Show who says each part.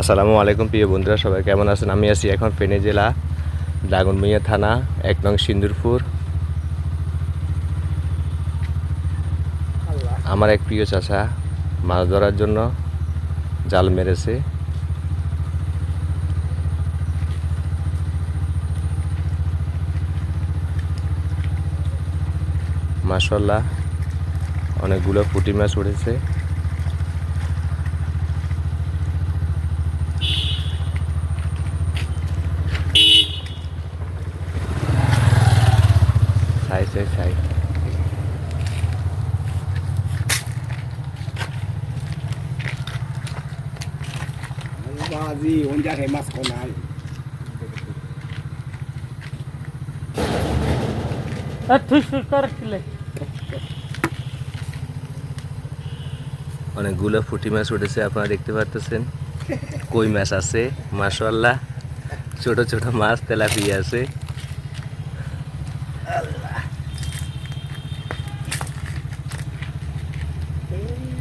Speaker 1: আসসালামু আলাইকুম প্রিয় বন্ধুরা, সবাই কেমন আছেন? আমি আছি এখন ফেনী জেলা দাগনমিয়া থানা, এক নং সিন্দুরপুর। আমার এক প্রিয় চাচা, মাছ ধরার জন্য জাল মেরেছে। মাশাল্লাহ অনেকগুলো পুঁটি মাছ উঠেছে।
Speaker 2: থুস করছিলে
Speaker 1: অনেকগুলো ফুটি মাছ উঠেছে আপনারা দেখতে পারতেছেন। কই মাছ আছে? মাশাল্লাহ ছোট ছোট মাছ তেলাপিয়া আছে। natin.